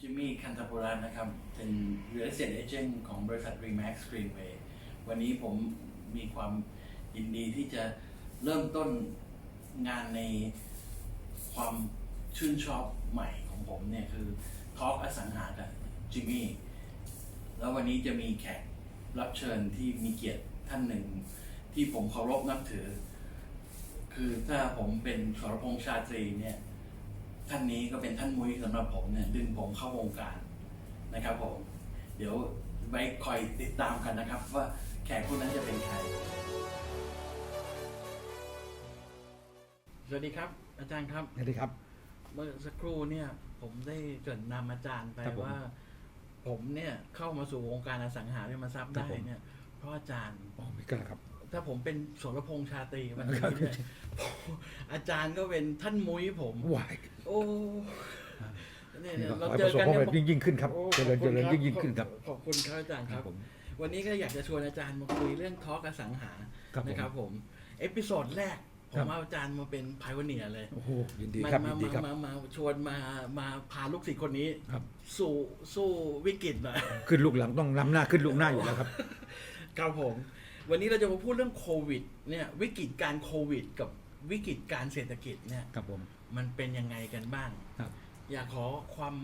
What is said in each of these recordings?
จิมมี่คันตาปุระนะครับ เป็น real estate agent ของบริษัท Remax Greenway วันนี้ผมมีความยินดีที่จะเริ่มต้นงานในความชื่นชอบใหม่ของผมเนี่ย คือทอล์กอสังหากับจิมมี่แล้ววันนี้จะมีแขกรับเชิญที่มีเกียรติท่านหนึ่ง ที่ผมเคารพนับถือ คือถ้าผมเป็นสรพงษ์ชาตรีเนี่ย ท่านนี้ก็เป็นท่านมุ้ยสำหรับผมเนี่ยดึงผมเข้าวงการนะครับผม เดี๋ยวไว้คอยติดตามกันนะครับ ว่าแขกคนนั้นจะเป็นใคร สวัสดีครับ อาจารย์ครับ สวัสดีครับ เมื่อสักครู่เนี่ย ผมได้เกรินนำอาจารย์ไปครับผมว่า ผมเนี่ยเข้ามาสู่วงการอสังหาริมทรัพย์ครัได้บผม เนี่ยเพราะอาจารย์ อ๋อไม่กล้าครับ ถ้าผมเป็นสรพงษ์ชาตรีวันนี้ครับเนี่ยผมอาจารย์ก็เป็นท่านมุ้ยผมไหวโอ้เนี่ยนี่เนี่ยก็ขเราอให้เจปอระสบกันความเนี่ยสำเร็จยิ่งยิ่งขึ้นครับ โอ้เจริญขอบเจคุณริญครับยิ่งยิ่งขึ้นครับ ขอบคุณครับอาจารย์ครับผมวันนี้ก็อยากจะชวนอาจารย์มาคุยเรื่องทอล์กอสังหาครับผมนะครับผมเอพิโซดแรกผครัมบ เอาอาจารย์มาเป็นไพวเนียเลย โอ้โหยินดีมาครับมายินดีครับ มามาชวนมามาพาลูกศิษย์คนนี้ ครับ สู่สู้วิกฤตหน่อย ขึ้นลูกหลังต้องล้ำหน้าขึ้นลูกหน้าอยู่แล้วครับ ครับผม วันนี้เราจะมาพูดเรื่องโควิดเนี่ยวิกฤตการโควิด กับวิกฤตการเศรษฐกิจเนี่ยครับผมมันเป็นยังไงกันบ้าง ครับ อยากขอความ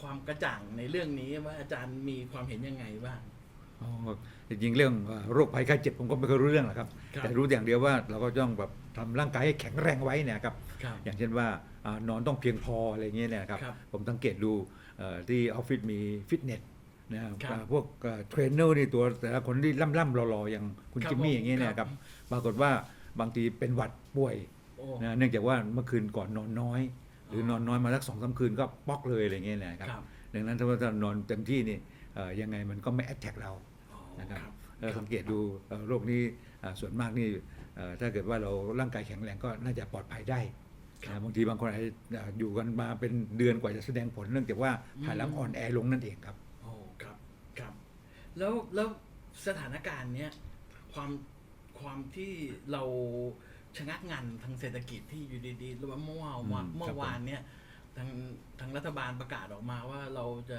ความกระจ่างในเรื่องนี้ว่าอาจารย์มีความเห็นยังไงบ้าง อ๋อจริงๆเรื่องเอ่อโรคภัยไข้เจ็บผมก็ไม่เคยรู้เรื่องหรอกครับ ครับแต่รู้อย่างเดียวว่าเราก็ต้องแบบทำร่างกายให้แข็งแรงไว้เนยครับ ครับอย่างเช่นว่าอ่านอนต้องเพียงพออะไรเงี้ยเนยครับ ครับผมสังเกตดูเอ่อที่ออฟฟิศมีฟิตเนส นะครับครับอ่าพวกเอ่อเทรนเนอร์นี่ตัวแต่ละคนที่ล่ำๆรอๆอย่างคุณครับจิมมี่ผมอย่างเงี้ยเนยคครัรับบปรากฏว่าบางทีเป็นหวัดป่วยโอ้นะเนื่องจากว่าเมื่อคืนก่อนนอนน้อย หรืออนอนน้อยมาสักสองสามคืนก็ป๊อกเลยอะไรเงี้ยนะครับครับดังนั้นถ้าว่าถ้านอนเต็มที่นี่เอ่อยังไงมันก็ไม่แอ t แทกเราอ๋อนะครับครับเอ่อสังเกตดูเอ่อโรคนี้เอ่อส่วนมากนี่เอ่อถ้าเกิดว่าเราร่างกายแข็งแรงก็น่าจะปลอดภัยได้ครับนะบางทีบางคนอาจจะเอ่ออยู่กันมาเป็นเดือนกว่าจะแสดงผลเนื่องจากว่าภายหลังอืมอ่อนแอลงนั่นเองครับโอ้ครับครับ แล้วแล้วสถานการณ์เนี้ยความความที่เราชะงักงันทางเศรษฐกิจที่อยู่ดีๆหรือว่าเมื่อวานอืมเมื่ครัอบผมวานเนี่ยทางทางรัฐบาลประกาศออกมาว่าเราจะ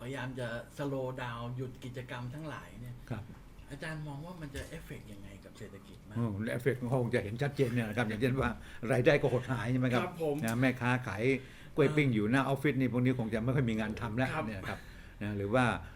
พยายามจะสโลว์ดาวหยุดกิจกรรมทั้งหลายเนี่ยครับ อาจารย์มองว่ามันจะเอฟเฟกต์ยังไงกับเศรษฐกิจบ้างอืมและเอฟเฟกต์คงจะเห็นชัดเจนเนี่ยนะครับอย่างเช่นว่ารายได้ก็หดหายใช่ไหมครับครับผมนะแม่ค้าขายกล้วยปิ้งอยู่หน้าออฟฟิศนี่พวกนี้คงจะไม่ค่อยมีงานทำแล้วครับเนี่ยครับนะหรือว่าเอ่อ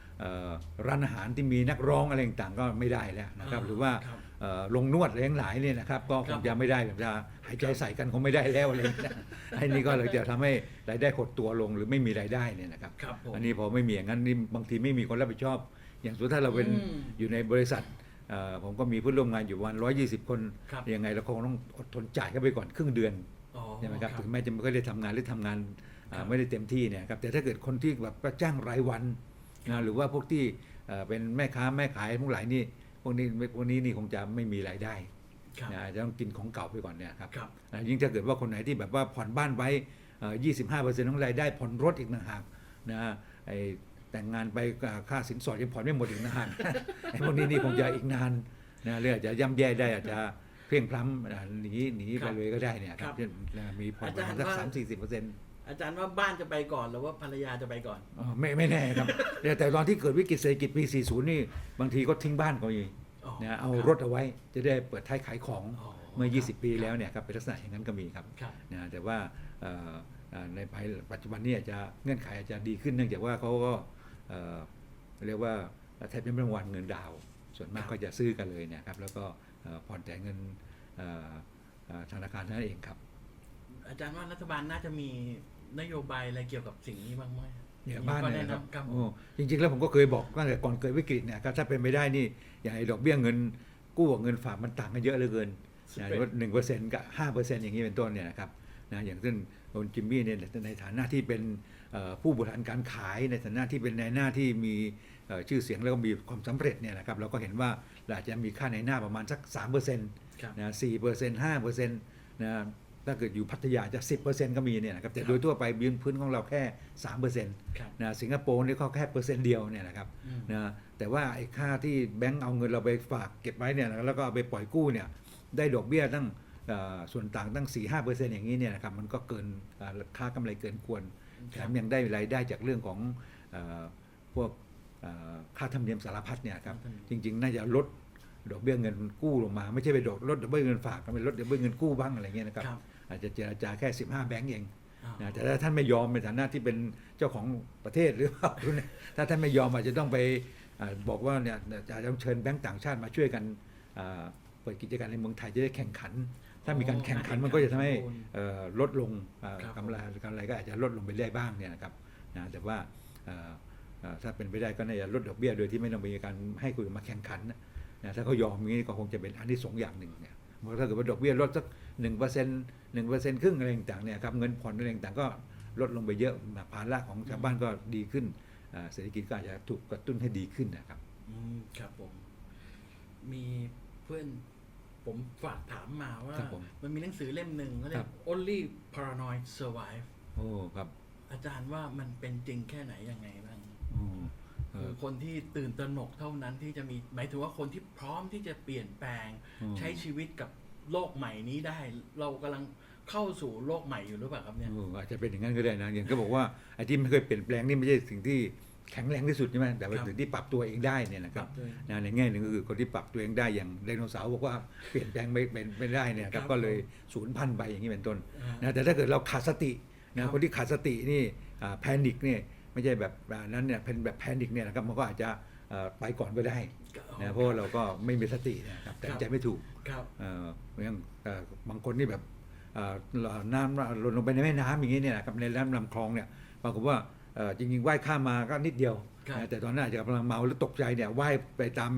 ร้านอาหารที่มีนักร้องอะไรต่างๆก็ไม่ได้แล้วนะครับอ่าหรือว่าครับเอ่อลงนวดอะไรทั้งหลายเนี่ยนะครับก็คครังบจะไม่ได้แบบจะหายใจใส่กันคงไม่ได้แล้วอะไรอย่างเงี้ยไอ้นี่ก็เลยจะทำให้รายได้หดตัวลงหรือไม่มีรายได้เนี่ยนะครับครับผมอันนี้พอไม่มีอย่างนั้นนี่บางทีไม่มีคนรับผิดชอบ อย่างสมมติถ้าเราเป็นอืมอยู่ในบริษัทเอ่อผมก็มีผู้ร่วมงานอยู่ประมาณร้อยี่สิบคนครับยังไงเราคงต้องอดทนจ่ายเข้าไปก่อนครึ่งเดือนอ๋อใช่ไหมครับครับถึงแม้จะไม่ค่อยได้ทำงานหรือทำงานอ่าครับไม่ได้เต็มที่เนี่ยครับแต่ถ้าเกิดคนที่แบบรับจ้างรายวันครั นะบหรือว่าพวกที่เอ่อเป็นแม่ค้าแม่ขายพวกหลายนี่พวกนี้พวกนี้นี่คงจะไม่มีรายได้ครับนะจะต้องกินของเก่าไปก่อนเนี่ยครับครับอ่ายิ่งถ้าเกิดว่าคนไหนที่แบบว่าผ่อนบ้านไว้ยี่สิบห้าเปอร์เซ็นต์ของรายได้ผ่อนรถอีกต่างหากนะไอแต่งงานไปอ่าค่าสินสอดยังผ่อนไม่หมดอีกต่างหากไอ้พวกนี้นี่คงจะอีกนานนะเรื่องอาจจะย่ำแย่ได้อาจจะเพลียงพล้ำอ่าหนีหนีคไปรับเลยก็ได้เนี่ยคครัรับบเช่นอ่ามีผ่อนประมาณอาจารย์สักว่าสามสี่สิบเปอร์เซ็นต์ อาจารย์ว่าบ้านจะไปก่อนหรือว่าภรรยาจะไปก่อนไม่ไม่แน่ครับ แต่แต่ตอนที่เกิดวิกฤตเศรษฐกิจปี 40 นี่บางทีก็ทิ้งบ้านก็มีอ๋อนะเอาครับรถเอาไว้จะได้เปิดท้ายขายของอ๋อเมื่อครับ20 ปีแล้วเนี่ยครับเป็นลักษณะอย่างนั้นก็มีครับครับ นะแต่ว่าเอ่อเอ่อในภายปัจจุบันนี้อาจจะเงื่อนไขอาจจะดีขึ้นเนื่องจากว่าเขาก็เอ่อเรียกว่าแทบจะไม่ต้องวันเงินดาวน์ส่วนมากครับก็จะซื้อกันเลยเนะครับแล้วก็เอ่อผ่อนแต่ายเงินเอ่อเอ่อธนาคารนั่นเองครับ อาจารย์ว่ารัฐบาลน่าจะมี นโยบายอะไรเกี่ยวกับสิ่งนี้บ้างไหมเนี่ยบ้านก็เนี่ยแนะนะครับนำครับ โอ้จริง ๆ แล้วผมก็เคยบอกตั้งแต่ก่อนเกิดวิกฤตเนี่ยครับถ้าเป็นไม่ได้นี่อย่างไอ้ดอกเบี้ยเงินกู้กับเงินฝากมันต่างกันเยอะเหลือเกินนะว่าหนึ่งเปอร์เซ็นต์กับห้าเปอร์เซ็นต์อย่างนี้เป็นต้นเนี่ยนะครับนะอย่างเช่นคุณจิมมี่เนี่ยในฐานะที่เป็นเอ่อผู้บริหารการขายในฐานะที่เป็นนายหน้าที่มีเอ่อชื่อเสียงแล้วก็มีความสำเร็จเนี่ยนะครับเราก็เห็นว่าเราอาจจะมีค่าในหน้าประมาณสัก3%เปอร์เซ็นต์ ครับ นะสี่เปอร์เซ็นต์ห้าเปอร์เซ็นต์นะ ถ้าเกิดอยู่พัทยาจะสิบเปอร์เซ็นต์ก็มีเนี่ยนะครับแต่ครับโดยทั่วไปยืนพื้นของเราแค่สามเปอร์เซ็นต์ครับนะสิงคโปร์นี่เขาแค่เปอร์เซ็นต์เดียวเนี่ยนะครับอืมนะแต่ว่าไอ้ค่าที่แบงก์เอาเงินเราไปฝากเก็บไว้เนี่ยนะแล้วก็เอาไปปล่อยกู้เนี่ยได้ดอกเบี้ยตั้งเอ่อส่วนต่างตั้ง 4 5เปอร์เซ็นต์อย่างนี้เนี่ยนะครับมันก็เกินเอ่อค่ากำไรเกินควรแถมยังได้รายได้จากเรื่องของเอ่อพวกเอ่อค่าธรรมเนียมสารพัดเนี่ยครับค่าธรรมเนียมจริง ๆ น่าจะลดดอกเบี้ยเงินกู้ลงมา ไม่ใช่ไปดอกลดดอกเบี้ยเงินฝากก็ไปลดดอกเบี้ยเงินกู้บ้างอะไรเงี้ยนะครับครับ อาจจะเจรจาแค่ 15 แบงก์เองอ่านะแต่ถ้าท่านไม่ยอมในฐานะที่เป็นเจ้าของประเทศหรือเปล่าเนี่ยถ้าท่านไม่ยอมอาจจะต้องไปอ่าบอกว่าเนี่ยจะต้องเชิญแบงก์ต่างชาติมาช่วยกันอ่าเปิดกิจการในเมืองไทยจะได้แข่งขัน ถ้ามีการแข่งขันมันก็จะทำให้เอ่อลดลงอ่าครับกำไรกำไรก็อาจจะลดลงไปได้บ้างเนี่ยนะครับนะแต่ว่าเอ่อเอ่อถ้าเป็นไปได้ก็น่าจะลดดอกเบี้ยโดยที่ไม่ต้องมีการให้คนอื่นมาแข่งขันนะนะถ้าเขายอมอย่างนี้ก็คงจะเป็นอันที่สองอย่างหนึ่งเนี่ยเพราะ ถ้าเกิดว่าดอกเบี้ยลดสักหนึ่งเปอร์เซ็นต์หนึ่งเปอร์เซ็นต์ครึ่งอะไรต่างๆเนี่ยครับเงินผ่อนอะไรต่างๆก็ลดลงไปเยอะภาระของชาวบ้านก็ดีขึ้นอ่าเศรษฐกิจก็อาจจะถูกกระตุ้นให้ดีขึ้นนะครับอืมครับผม มีเพื่อนผมฝากถามมาว่าครับผมมันมีหนังสือเล่มหนึ่งเขาเรียครักบ Only Paranoid Survive โอ้ครับ อาจารย์ว่ามันเป็นจริงแค่ไหนยังไงบ้างโอ้เอ คืออคนที่ตื่นตระหนกเท่านั้นที่จะมีหมายถึงว่าคนที่พร้อมที่จะเปลี่ยนแปลงอืมใช้ชีวิตกับโลกใหม่นี้ได้ เรากำลังเข้าสู่โลกใหม่อยู่หรือเปล่าครับเนี่ยเอออาจจะเป็นอย่างนั้นก็ได้นะอย่างก็บอกว่าไอ้ที่ไม่เคยเปลี่ยนแปลงนี่ไม่ใช่สิ่งที่แข็งแรงที่สุดใช่ไหมแต่เป็นครับสิ่งที่ปรับตัวเองได้เนี่ยนะครับปรับตัวเองนะในแง่หนึ่งก็คือคนที่ปรับตัวเองได้อย่างไดโนเสาร์บอกว่าเปลี่ยนแปลงไม่เป็นไม่ได้เนี่ยคครัรับบก็เลยสูญพันธุ์ไปอย่างนี้เป็นต้นอ่านะแต่ถ้าเกิดเราขาดสติครันะบคนที่ขาดสตินี่แพนิคเนี่ย ไม่ใช่แบบอ่านั้นเนี่ยเป็นแบบแพนิคเนี่ยนะครับมันก็อาจจะเอ่อไปก่อนก็ได้นะเพราะว่าเราก็ไม่มีสตินะครับแต่ใจไม่ถูกครับเอ่ออย่างเอ่อบางคนนี่แบบเอ่อน้ำหล่นลงไปในแม่น้ำอย่างนี้เนี่ยนะครับในลำลำคลองเนี่ยปรากฏว่าเอ่อจริงๆว่ายข้ามมาก็นิดเดียวครับนะแต่ตอนนั้นอาจจะกำลังเมาแล้วตกใจเนี่ยว่ายไปตาม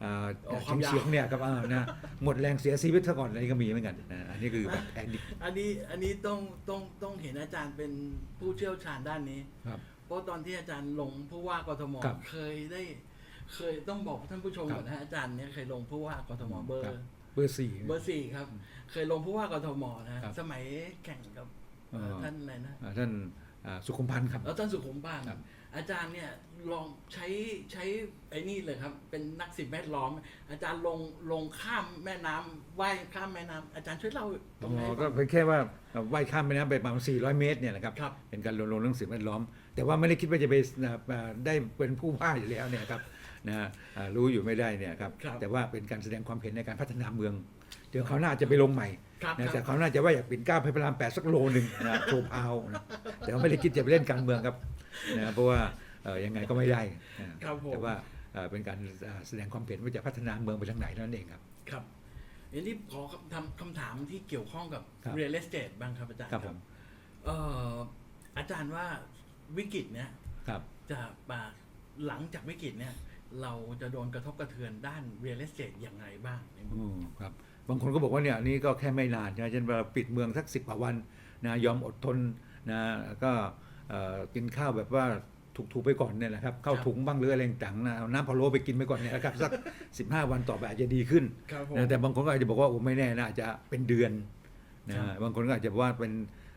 เอ่ออ๋อความยาวเฉียงๆเนี่ยครับเออนะหมดแรงเสียชีวิตซะก่อนอะไรก็มีเหมือนกันนะอันนี้คือแบบแพนิคอันนี้อันนี้ต้องต้องต้องเห็นอาจารย์เป็นผู้เชี่ยวชาญด้านนี้ครับเพ ราะตอนที่อาจารย์ลงผู้ว่ากทมครับเคยได้ เคยต้องบอกท่านผู้ชมครับ ก่อนนะอาจารย์เนี่ยเคยลงผู้ว่ากทมเบอครับร์เบอร์สี่ เบอร์สี่ครับ เคยลงผู้ว่ากทมนะครับสมัยแข่งกับเออท่านอะไรนะ อ่าท่านอ่าสุขุมพันธ์ครับ แล้วท่านสุขุมบ้านครับ อาจารย์เนี่ยลองใช้ใช้ไอ้นี่เลยครับ เป็นนักสิ่งแวดล้อม อาจารย์ลงลงข้ามแม่น้ำว่ายข้ามแม่น้ำอาจารย์ช่วยเล่าตรงไหนอ๋อบ้างก็เป็นแค่ว่าว่ายข้ามไปนะไปประมาณ400 เมตรเนี่ยนะครับ ครับ เป็นการรณรงค์เรื่องสิ่งแวดล้อม แต่ว่าไม่ได้คิดว่าจะไปอ่าอ่าได้เป็นผู้ว่าอยู่แล้วเนี่ยครับนะอ่ารู้อยู่ไม่ได้เนี่ยครับ ครับแต่ว่าเป็นการแสดงความเห็นในการพัฒนาเมือง เดี๋ยวเขาวหน่าจะไปลงใหม่ ครับนะคแต่รับเขาวหน่าจะว่าอยากปิ่นเกล้าไปพระรามแปดสักโลหนึ่งนะโชว์พาวนะแต่ว่าไม่ได้คิดจะไปเล่นการเมืองครับนะเพราะว่าเอ่อยังไงก็ไม่ได้นะครับผมแต่ว่าเอ่อเป็นการอ่าแสดงความเห็นว่าจะพัฒนาเมืองไปทางไหนนั่นเองครับครับอันนี้ขอคำทำคำถามที่เกี่ยวข้องกับครับ real estate บ้างครับอาจารย์ครับผมเอ่ออาจารย์ว่าวิกฤตเนี้ยครับจะมาหลังจากวิกฤตเนี่ยเราจะโดนกระทบกระเทือนด้าน real estate อย่างไรบ้างในเมืองอืมครับ บางคนก็บอกว่าเนี่ยอันนี้ก็แค่ไม่นานใช่ไหมเช่นเวลาปิดเมืองสักสิบกว่าวันนะยอมอดทนนะแล้วก็เอ่อกินข้าวแบบว่าถูกๆไปก่อนเนี่ยนะครับเข้าครับถุงบ้างหรืออะไรต่างๆนะเอาน้ำพะโล้ไปกินไปก่อนเนี่ยนะครับสัก 15 วันต่อไปอาจจะดีขึ้นครับผมนะแต่บางคนก็อาจจะบอกว่าโอ้ไม่แน่นะอาจจะเป็นเดือนนะครับบางคนก็อาจจะบอกว่าเป็น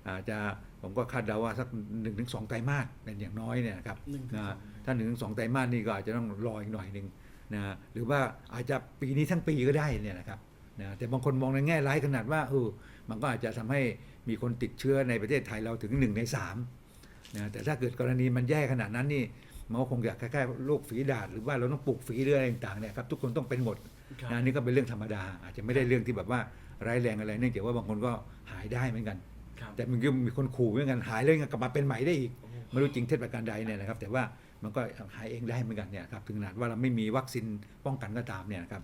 อาจจะผมก็คาดเดาว่าสักหนึ่งถึงสองไตรมาสเป็นอย่างน้อยเนี่ยนะครับหนึ่งถึงนะสองถ้าหนึ่งถึงสองไตรมาสนี่ก็อาจจะต้องรออีกหน่อยหนึ่งนะหรือว่าอาจจะปีนี้ทั้งปีก็ได้เนี่ยนะครับ นะแต่บางคนมองในแง่ร้ายขนาดว่าเออมันก็อาจจะทำให้มีคนติดเชื้อในประเทศไทยเราถึงหนึ่งในสามนะแต่ถ้าเกิดกรณีมันแย่ขนาดนั้นนี่มันก็คงจะคล้ายๆโรคฝีดาษหรือว่าเราต้องปลูกฝีหรืออะไรต่างๆเนี่ยครับทุกคนต้องเป็นหมดครับนะอันนี่ก็เป็นเรื่องธรรมดา อาจจะไม่ได้เรื่องที่แบบว่าร้ายแรงอะไรเนื่องจากว่าบางคนก็หายได้เหมือนกันครับแต่มันก็มีคนขู่เหมือนกันหายแล้วยังกลับมาเป็นใหม่ได้อีกโอ้ไม่รู้จริงเท็จประการใดเนี่ยนะครับ แต่ว่ามันก็หายเองได้เหมือนกันเนี่ยครับถึงขนาดว่าเราไม่มีวัคซีนป้องกันก็ตามเนี่ยนะครับ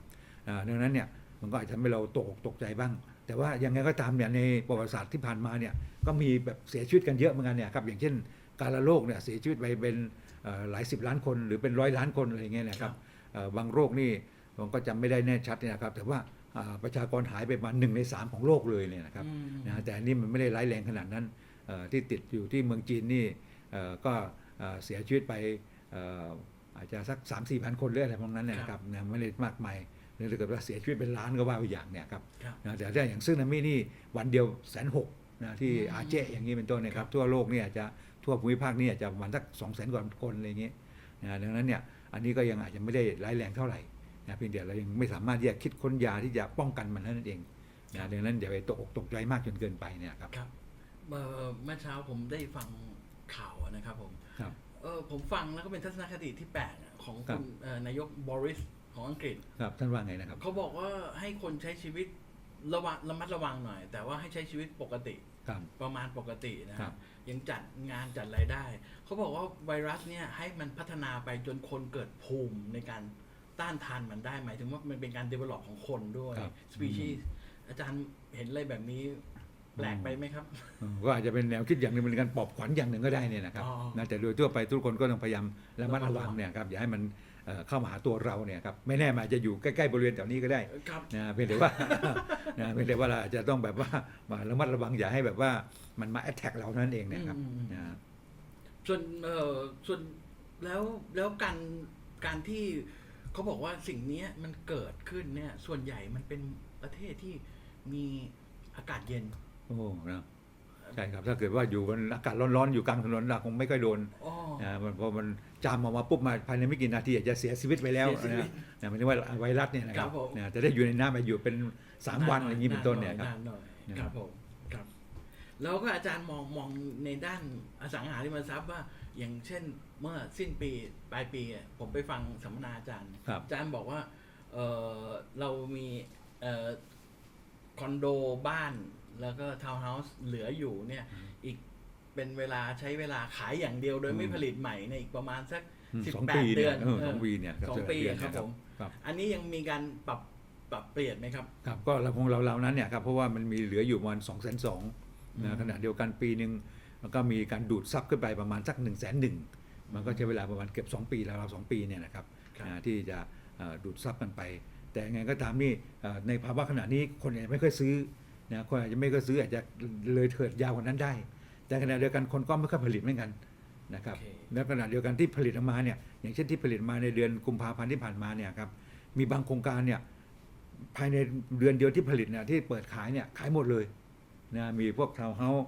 อ่าดังนั้นเนี่ย มันก็อาจจะทำให้เราตกอกตกใจบ้าง แต่ว่ายังไงก็ตามเนี่ยในประวัติศาสตร์ที่ผ่านมาเนี่ยก็มีแบบเสียชีวิตกันเยอะเหมือนกันเนี่ยครับอย่างเช่นการละโรคเนี่ยเสียชีวิตไปเป็นเอ่อหลายสิบล้านคน หรือเป็นร้อยล้านคนอะไรอย่างเงี้ยนะครับเอ่อบางโรคนี่ผมก็จำไม่ได้แน่ชัดเนี่ยนะครับ แต่ว่าอ่าประชากรหายไปประมาณหนึ่งในสามของโลกเลยเนี่ยนะครับอืมนะแต่อันนี้มันไม่ได้ร้ายแรงขนาดนั้นเอ่อที่ติดอยู่ที่เมืองจีนนี่เอ่อก็เอ่อเสียชีวิตไปเอ่ออาจจะสัก3 4มสี่พันคนหรืออะไรพวกนั้นเนยนะครับนะไม่ได้มากมาย หรือถ้าเกิดว่าเสียชีวิตเป็นล้านก็ว่าไปอย่างเนี่ยครับครับนะแต่ถ้าอย่างซึ่งนามินี่วันเดียวแสนหกนะที่อืมอาเจอย่างนี้เป็นต้นเนยครับทั่วโลกนี่อาจจะทั่วภูมิภาคนี่อาจจะประมาณสักสองแสนกว่าคนอะไรอย่างนี้นะดังนั้นเนี่ยอันนี้ก็ยังอาจจะไม่ได้ร้ายแรงเท่าไหร่นะเพียงแต่เรายังไม่สามารถที่จะคิดค้นยาที่จะป้องกันมันนั่นเองครันะบดังนั้นอย่าไปตกอกตกใจมากจนเกินไปเนี่ยครับครับเอ่อเมื่อเช้าผมได้ฟังข่าวอะนะครับผมครับเออผมฟังแล้วก็เป็นทัศนคติที่แปลกอะของครัคุบณเอ่อนายกบอริส ของอังกฤษ ครับท่านว่าไงนะครับ เขาบอกว่าให้คนใช้ชีวิตระวังระมัดระวังหน่อย แต่ว่าให้ใช้ชีวิตปกติครับ ประมาณปกตินะครับยังจัดงานจัดรายได้ เขาบอกว่าไวรัสเนี่ยให้มันพัฒนาไปจนคนเกิดภูมิในการต้านทานมันได้หมายถึงว่ามันเป็นการ develop ของคนด้วยครับ species อาจารย์เห็นอะไรแบบนี้แปลกไปไหมครับเออก็อาจจะเป็นแนวคิดอย่างหนึ่งเป็นการปลอบขวัญอย่างหนึ่งก็ได้เนี่ยนะครับอ๋อนะแต่โดยทั่วไปทุกคนก็ต้องพยายามระมัดระมัดระระวัวังงเนี่ยครับอย่าให้มัน เอ่อเข้ามาหาตัวเราเนี่ยครับไม่แน่มันอาจจะอยู่ใกล้ๆบริเวณแถวนี้ก็ได้ครับนะเพียงแต่ว่านะเพียงแต่ว่าเราอาจจะต้องแบบว่ามาระมัดระวังอย่าให้แบบว่ามันมาแอตแทกเรานั่นเองเนะครับอืมอืมนะส่วนเอ่อส่วนแล้วแล้วการการที่เขาบอกว่าสิ่งเนี้ยมันเกิดขึ้นเนี่ย ส่วนใหญ่มันเป็นประเทศที่มีอากาศเย็น โอ้นะใช่ครับถ้าเกิดว่าอยู่บนอากาศร้อนๆอยู่กลางถนนเราคงไม่ค่อยโดนอ๋อนะมันพอมัน จามออกมาปุ๊บมาภายในไม่กี่นาทีอาจจะเสียชีวิตไปแล้วเสียชีวิตนะนะหมายถึงว่าไวรัสเนี่ยนะครัครับบผมนะจะได้อยู่ในน้ำไปอยู่เป็นสามวันอย่างนี้เป็นต้นเนี่ยครับนานหน่อยนะครับผมครับแล้วก็อาจารย์มองมองในด้านอสังหาริมทรัพย์ว่า อย่างเช่นเมื่อสิ้นปีปลายปีอะผมไปฟังสัมมนาอาจารย์ครับอาจารย์บอกว่าเออเรามีเอ่อคอนโดบ้านแล้วก็ทาวน์เฮาส์เหลืออยู่เนี่ยอีก เป็นเวลาใช้เวลาขายอย่างเดียวโดยไม่อืมผลิตใหม่ในยอีกประมาณสักอืมสิบสองแปปีดเดืเนี่อยนเออเออสองปีเนี่ยสองปีเดืนอะครับเนี่ยผมครับอันนี้ยังมีการปรับปรับเปลี่ยนไหมครับครับก็เราคงเราเรานั้นเนี่ยครับเพราะว่ามันมีเหลืออยู่ประมาณสองแสนสองอืมนะขณะเดียวกันปีหนึ่งมันก็มีการดูดซับขึ้นไปประมาณสัก1นึ่งแสนหนึ่งมันก็ใช้เวลาประมาณเกือบ2 ปีแล้วเราสองปีเนี่ยนะครับครับนะที่จะเอ่อดูดซับกันไป แต่ยังไงก็ตามนี่เอ่อในภาวะขณะนี้คนอาจจะไม่ค่อยซื้อนะคนอาจจะไม่ค่อยซื้ออาจจะเลยเถิดยาวกว่านั้นได้ แต่ขณะเดียวกันคนก็ไม่ค่อยผลิตเหมือนกันนะครับโอเคแล้วขณะเดียวกันที่ผลิตออกมาเนี่ยอย่างเช่นที่ผลิตมาในเดือนกุมภาพันธ์ที่ผ่านมาเนี่ยครับมีบางโครงการเนี่ยภายในเดือนเดียวที่ผลิตเนี่ยที่เปิดขายเนี่ยขายหมดเลยนะมีพวกทาวน์เฮาส์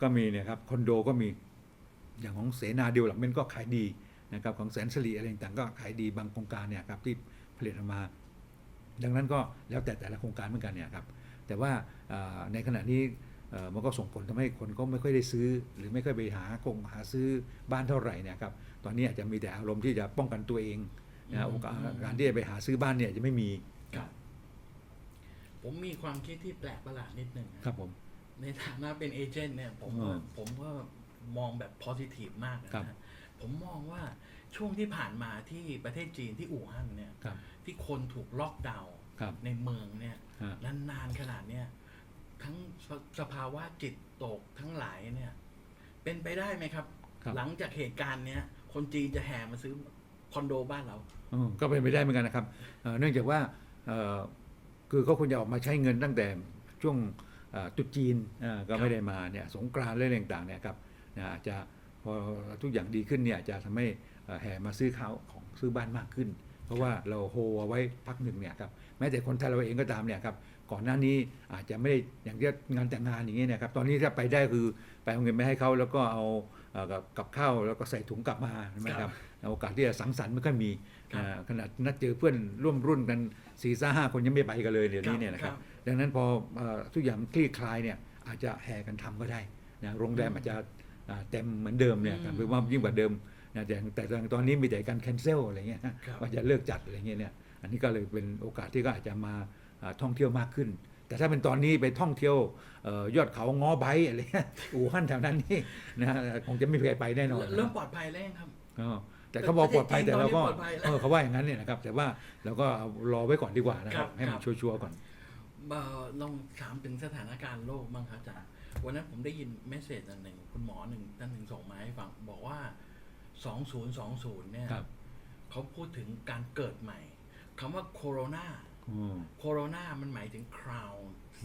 ก็มีเนี่ยครับคอนโดก็มีอย่างของเสนาเดียวหลังเมนก็ขายดีนะครับของแสนสิริอะไรต่างๆก็ขายดีบางโครงการเนี่ยครับที่ผลิตออกมา ดังนั้นก็แล้วแต่แต่ละโครงการเหมือนกันเนี่ยครับแต่ว่าอ่าในขณะนี้เอ่อ มันก็ส่งผลทำให้คนก็ไม่ค่อยได้ซื้อ หรือไม่ค่อยไปหาคงหาซื้อบ้านเท่าไหร่เนี่ยครับตอนนี้อาจจะมีแต่อารมณ์ที่จะป้องกันตัวเองนะอืมโอกาสการที่จะไปหาซื้อบ้านเนี่ยจะไม่มีครับ ผมมีความคิดที่แปลกประหลาดนิดหนึ่งนะครับผม ในฐานะเป็นเอเจนต์เนี่ยผมอืว่ามผมก็มองแบบ positive มากนะครับฮะผมมองว่าช่วงที่ผ่านมาที่ประเทศจีนที่อู่ฮั่นเนี่ยครับที่คนถูกล็อกดาวน์ครับในเมืองเนี่ยฮะนานๆขนาดเนี้ย ทั้งสสภาวะจิตตกทั้งหลายเนี่ย เป็นไปได้ไหมครับ ครับ หลังจากเหตุการณ์เนี้ย คนจีนจะแห่มาซื้อคอนโดบ้านเรา อืมก็เป็นไปได้เหมือนกันนะครับเอ่อเนื่องจากว่าเอ่อคือเขาควรจะออกมาใช้เงินตั้งแต่ช่วงเอ่อตรุษจีนอ่าก็ไม่ได้มาเนี่ยสงกรานต์เรื่องต่างๆเนี่ยครับนะอาจจะพอทุกอย่างดีขึ้นเนี่ยจะทำให้เอ่อแห่มาซื้อข้าวของซื้อบ้านมากขึ้น เพราะว่าเราโฮเอาไว้พักหนึ่งเนี่ยครับแม้แต่คนไทยเราเองก็ตามเนี่ยครับ ก่อนหน้านี้อาจจะไม่ได้อย่างที่งานแต่งงานอย่างนี้เนะครับ ตอนนี้ถ้าไปได้คือไปเอาเงินไปให้เขาแล้วก็เอาเอ่อกับกับข้าวแล้วก็ใส่ถุงกลับมาใช่ไหมครับโอกาสที่จะสังสรรค์ไม่ค่อยมีครับอ่าขนาดนัดเจอเพื่อนร่วมรุ่นกันสี่ห้าห้าคนยังไม่ไปกันเลยเดี๋ยวนี้เนี่ยนะครับดังนั้นพอเอ่อทุกอย่างคลี่คลายเนี่ยอาจจะแห่กันทำก็ได้นะโรงแรมอืมอาจจะอ่าเต็มเหมือนเดิมเนี่ยอืมหรือว่ายิ่งกว่าเดิมนะแต่แต่ตอนนี้มีแต่การแคนเซิลอะไรเงี้ยครับว่าจะเลิกจัดอะไรเงี้ยเนี่ยอันนี้ก็เลยเป็นโอกาสที่ก็อาจจะมาอ่า ท่องเที่ยวมากขึ้น แต่ถ้าเป็นตอนนี้ไปท่องเที่ยวเอ่อยอดเขาง้อไบต์อะไรเงี้ยอู่ฮั่นแถวนั้นนี่นะคงจะไม่มีใครไปแน่นอนนะเริ่มปลอดภัยแล้วยังครับอ๋อแต่เขาบอกปลอดภัยแต่เราก็ปลอดภัยแล้วเออเขาว่าอย่างนั้นเนี่ยนะครับ แต่ว่าเราก็เอารอไว้ก่อนดีกว่านะคครัรับบให้มันครับชัวร์ๆก่อนเอ่อลองถามถึงสถานการณ์โลกบ้างครับอาจารย์วันนั้นผมได้ยินเมสเซจอันหนึ่งคุณหมอหนึ่งท่านหนึ่งส่งมาให้ฟังบอกว่า 2020 เนี่ยครับเขาพูดถึงการเกิดใหม่คำว่าโคโรนาอืม โคโรนามันหมายถึงคราว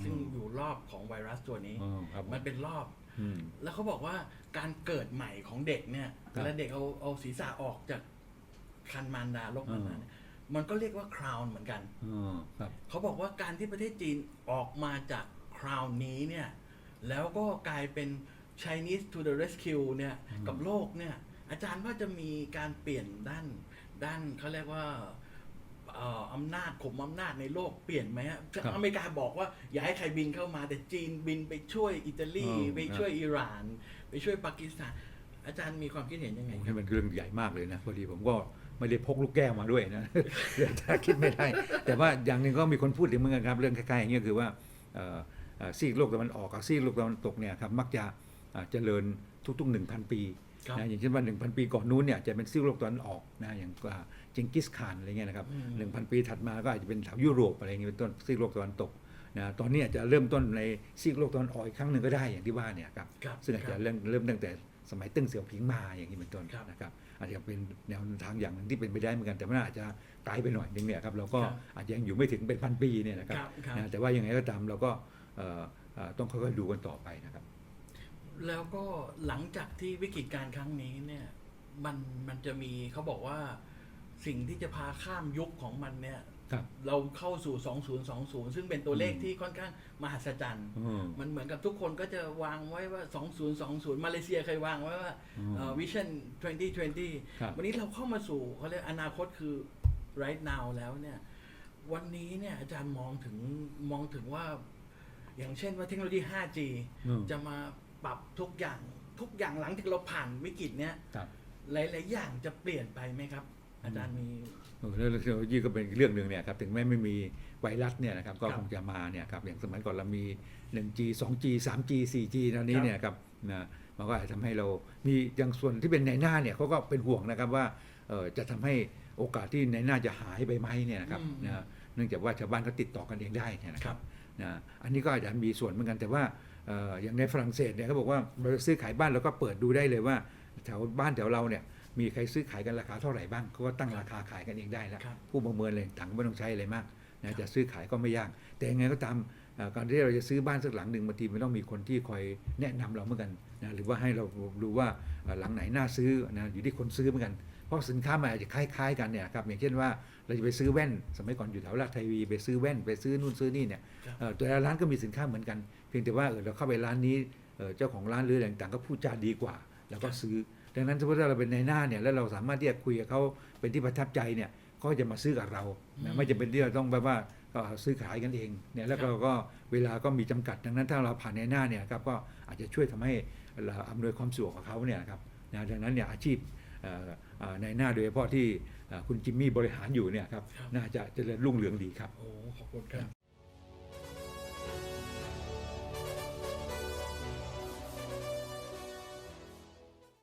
ซึ่งอืมอยู่รอบของไวรัสตัวนี้อ๋อครับมันเป็นรอบอืมแล้วเขาบอกว่าการเกิดใหม่ของเด็กเนี่ยครับแล้วเด็กเอาเอาศีรษะออกจากคันมารดาลกมารดาเนี่ยมันก็เรียกว่าคราวเหมือนกันอ๋อครับเขาบอกว่าการที่ประเทศจีนออกมาจากคราวนี้เนี่ย แล้วก็กลายเป็น Chinese to the rescue เนี่ยอืมกับโลกเนี่ย อาจารย์ว่าจะมีการเปลี่ยนด้าน ด้านเขาเรียกว่า เอ่ออำนาจข่มอำนาจในโลกเปลี่ยนไหมฮะอเมริกาบอกว่าอย่าให้ใครบินเข้ามา แต่จีนบินไปช่วยอิตาลีไปช่วยอิหร่าน ไปช่วยปากีสถาน อาจารย์มีความคิดเห็นยังไงโอ้คนี่รับมันเรื่องใหญ่มากเลยนะพอดีผมก็ไม่ได้พกลูกแก้วมาด้วยนะ เรื่องถ้าคิดไม่ได้ แต่ว่าอย่างหนึ่งก็มีคนพูดถึงเหมือนกันครับ เรื่องคล้ายๆอย่างเงี้ยคือว่าเอ่อเอ่อซีกโลกตะวันออกกับซีกโลกตะวันตกเนี่ยครับมักจะอ่าเจริญทุกๆ 1,000 ปีครับ นะอย่างเช่นว่า 1,000 ปีก่อนนู้นเนี่ยจะเป็นซีกโลกตะวันออกนะอย่างเจงกิสข่านอะไรเงี้ยนะครับอืม1,000ปีถัดมาก็อาจจะเป็นแถวยุโรปอะไรเงี้ยเป็นต้นซีกโลกตะวันตกนะตอนนี้อาจจะเริ่มต้นในซีกโลกตะวันออกอีกครั้งหนึ่งก็ได้อย่างที่ว่าเนี่ยครับครับซึ่งอาจคจะรับเริ่มเริ่มตั้งแต่สมัยตึ้งเสี่ยวผิงมาอย่างนี้เป็นต้นครับนะครับอาจจะเป็นแนวทางอย่างหนึ่งที่เป็นไปได้เหมือนกันแต่ว่าอาจจะไกลไปหน่อยนึงเนี่ยครับเราก็ครับอาจจะยังอยู่ไม่ถึงเป็นพันปีเนี่ยนะครับครับครับนะแต่ว่ายังไงก็ตามเราก็เอ่อเอ่อต้องค่อยๆดูกันต่อไปนะครับ แล้วก็หลังจากที่วิกฤตการณ์ครั้งนี้เนี่ยมันมันจะมีเขาบอกว่า สิ่งที่จะพาข้ามยุคของมันเนี่ยครับ เราเข้าสู่ 2020 ซึ่งเป็นตัวเลขอืมที่ค่อนข้างมหัศจรรย์อืมมันเหมือนกับทุกคนก็จะวางไว้ว่า 2020 มาเลเซียเคยวางไว้ว่าอืมวิชั่น2020ครับวันนี้เราเข้ามาสู่เขาเรียกอนาคตคือ right now แล้วเนี่ย วันนี้เนี่ยอาจารย์มองถึงมองถึงว่า อย่างเช่นว่าเทคโนโลยี 5G อืม จะมาปรับทุกอย่างทุกอย่างหลังจากเราผ่านวิกฤตเนี้ย ครับ หลาย ๆ อย่างจะเปลี่ยนไปไหมครับ อาจารย์มีเออแล้วเทคโนโลยีก็เป็นอีกเรื่องหนึ่งเนี่ยครับถึงแม้ไม่มีไวรัสเนี่ยนะครับก็ครับคงจะมาเนี่ยครับอย่างสมัยก่อนเรามี 1G 2G 3G 4G ตอนนี้ครับเนี่ยครับนะมันก็อาจจะทำให้เรามีอย่างส่วนที่เป็นในหน้าเนี่ยเขาก็เป็นห่วงนะครับว่าเอ่อจะทำให้โอกาสที่ในหน้าจะหายไปไหมเนี่ยนะครับอืมนะเนื่องจากว่าชาวบ้านเขาติดต่อกันเองได้เนี่ยนะคครัรับบนะอันนี้ก็อาจจะมีส่วนเหมือนกันแต่ว่าเอ่ออย่างในฝรั่งเศสเนี่ยเขาบอกว่าเราซื้อขายบ้านเราก็เปิดดูได้เลยว่าแถวบ้านแถวเราเนี่ย มีใครซื้อขายกันราคาเท่าไหร่บ้างเขาก็ตั้งราคาขายกันเองได้แล้วครับผู้ประเมินอะไรต่างๆก็ไม่ต้องใช้อะไรมากนะจะซื้อขายก็ไม่ยาก แต่ยังไงก็ตามเอ่อการที่เราจะซื้อบ้านสักหลังหนึ่งบางทีมันต้องมีคนที่คอยแนะนำเราเหมือนกันนะหรือว่าให้เรารู้ว่าเอ่อหลังไหนน่าซื้อนะอยู่ที่คนซื้อเหมือนกันเพราะสินค้ามันอาจจะคล้าย ๆ กันเนี่ยครับอย่างเช่นว่าเราจะไปซื้อแว่น สมัยก่อนอยู่แถวลาดไทวีไปซื้อแว่นไปซื้อนู่นซื้อนี่เนี่ยครับเอ่อแต่ละร้านก็มีสินค้าเหมือนกัน เพียงแต่ว่าเออเราเข้าไปร้านนี้เอ่อเจ้าของร้านหรืออะไรต่างๆก็พูดจาดีกว่า แล้วก็ซื้อ ดังนั้นถ้าเราเป็นในหน้าเนี่ยแล้วเราสามารถที่จะคุยกับเขาเป็นที่ประทับใจเนี่ยเขาจะมาซื้อกับเราอืนะมไม่จำเป็นที่เราต้องแบบว่าก็ซื้อขายกันเองเนี่ยแล้วครัเราบก็เวลาก็มีจำกัดดังนั้นถ้าเราผ่านในหน้าเนี่ยครับก็อาจจะช่วยทำให้เราอำนวยความสะดวกกับเขาเนี่ยครับนะดังนั้นเนี่ยอาชีพเอ่อเอ่อในหน้าโดยเฉพาะที่เอ่อคุณจิมมี่บริหารอยู่เนี่ยครับครับน่าจะเจริญรุ่งเรืองดีครับโอ้ขอบคุณครับ